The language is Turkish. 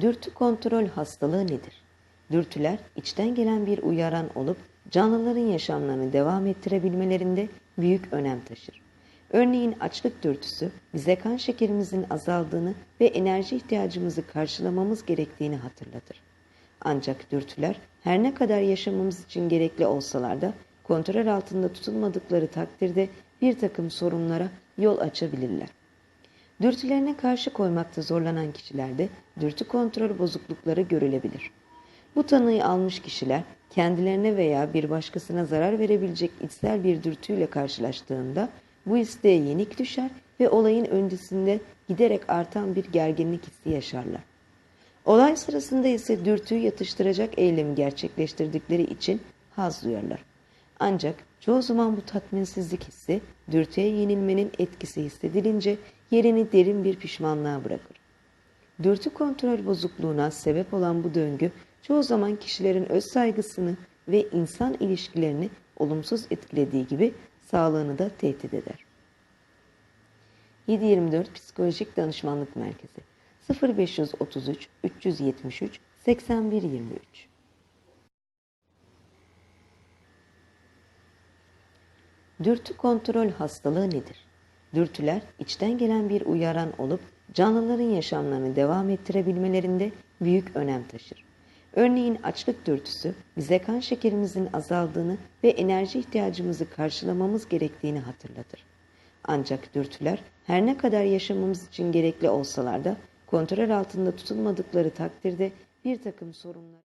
Dürtü kontrol hastalığı nedir? Dürtüler içten gelen bir uyaran olup canlıların yaşamlarını devam ettirebilmelerinde büyük önem taşır. Örneğin açlık dürtüsü bize kan şekerimizin azaldığını ve enerji ihtiyacımızı karşılamamız gerektiğini hatırlatır. Ancak dürtüler her ne kadar yaşamamız için gerekli olsalar da kontrol altında tutulmadıkları takdirde bir takım sorunlara yol açabilirler. Dürtülerine karşı koymakta zorlanan kişilerde dürtü kontrol bozuklukları görülebilir. Bu tanıyı almış kişiler kendilerine veya bir başkasına zarar verebilecek içsel bir dürtüyle karşılaştığında bu isteğe yenik düşer ve olayın öncesinde giderek artan bir gerginlik hissi yaşarlar. Olay sırasında ise dürtüyü yatıştıracak eylemi gerçekleştirdikleri için haz duyarlar. Ancak çoğu zaman bu tatminsizlik hissi dürtüye yenilmenin etkisi hissedilince yerini derin bir pişmanlığa bırakır. Dürtü kontrol bozukluğuna sebep olan bu döngü çoğu zaman kişilerin öz saygısını ve insan ilişkilerini olumsuz etkilediği gibi sağlığını da tehdit eder. 724 Psikolojik Danışmanlık Merkezi 0533 373 8123 Dürtü kontrol hastalığı nedir? Dürtüler içten gelen bir uyaran olup canlıların yaşamlarını devam ettirebilmelerinde büyük önem taşır. Örneğin açlık dürtüsü bize kan şekerimizin azaldığını ve enerji ihtiyacımızı karşılamamız gerektiğini hatırlatır. Ancak dürtüler her ne kadar yaşamamız için gerekli olsalar da kontrol altında tutulmadıkları takdirde bir takım sorunlar